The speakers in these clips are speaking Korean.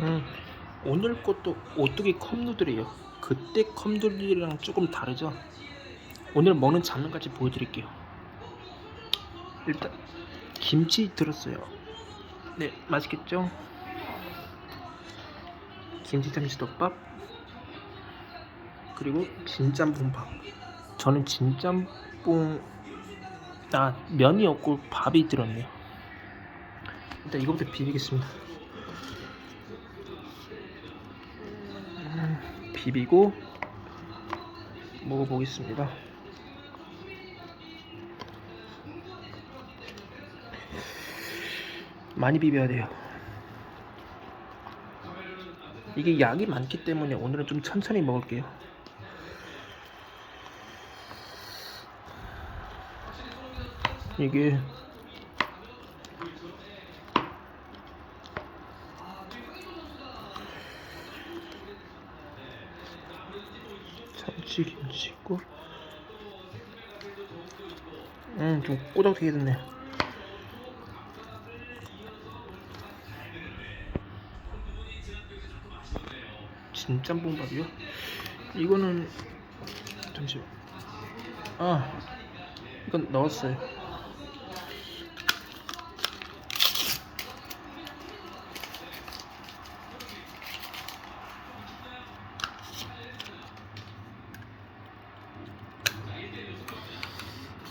음, 오늘 것도 오뚜기 컵누들이에요. 그때 컵누들이랑 조금 다르죠? 오늘 먹는 장면까지 보여드릴게요. 일단 김치 들었어요. 네, 맛있겠죠? 김치 참치덮밥 그리고 진짬뽕밥. 저는 진짬뽕 아 면이 없고 밥이 들었네요. 일단 이거부터 비비겠습니다. 비비고 먹어보겠습니다. 많이 비벼야 돼요. 이게 약이 많기 때문에 오늘은 좀 천천히 먹을게요. 이게 참치 김치 있고 음좀 꼬덕되게 됐네. 진짬뽕밥이요? 이거는 잠시만. 아 이건 넣었어요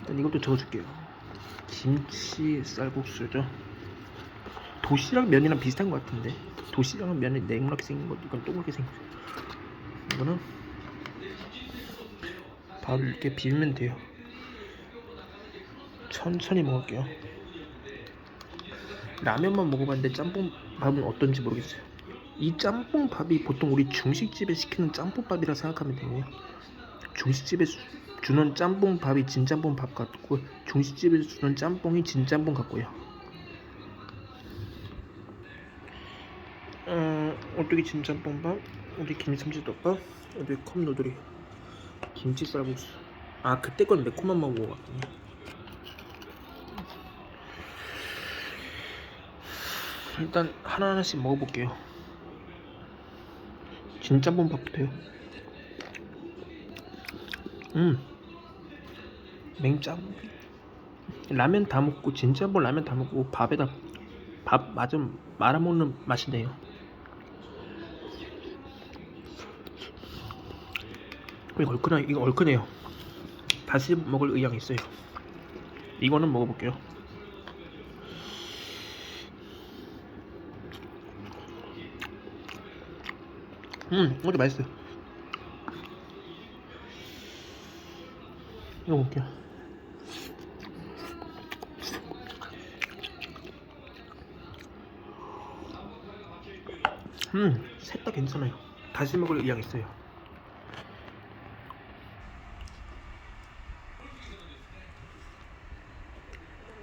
일단 이것도 적어줄게요. 김치 쌀국수죠. 도시락 면이랑 비슷한 것 같은데 도시락은 면이 네모나게 생긴 거 이건 동그랗게 생겼어. 이거는 밥 이렇게 비비면 돼요. 천천히 먹을게요. 라면만 먹어봤는데 짬뽕 밥은 어떤지 모르겠어요. 이 짬뽕 밥이 보통 우리 중식집에 시키는 짬뽕 밥이라 생각하면 되고요. 중식집에 수- 주는 짬뽕 밥이 진짬뽕 밥 같고 중식집에서 주는 짬뽕이 진짬뽕 같고요. 어, 어떻게 진짬뽕 밥? 우리 김치참치덮밥? 우리 컵누들이 김치 쌀국수. 아 그때 건 매콤한 맛 먹어봤군요. 일단 하나 하나씩 먹어볼게요. 진짬뽕 밥부터요. 음 맹짬 라면 다 먹고 진짜 뭐 라면 다 먹고 밥에다 밥 마저 말아 먹는 맛이네요. 이거 얼큰하 이거 얼큰해요. 다시 먹을 의향이 있어요. 이거는 먹어볼게요. 음, 이것도 맛있어요. 이거 볼게요. 음, 셋 다 괜찮아요. 다시 먹을 의향 있어요.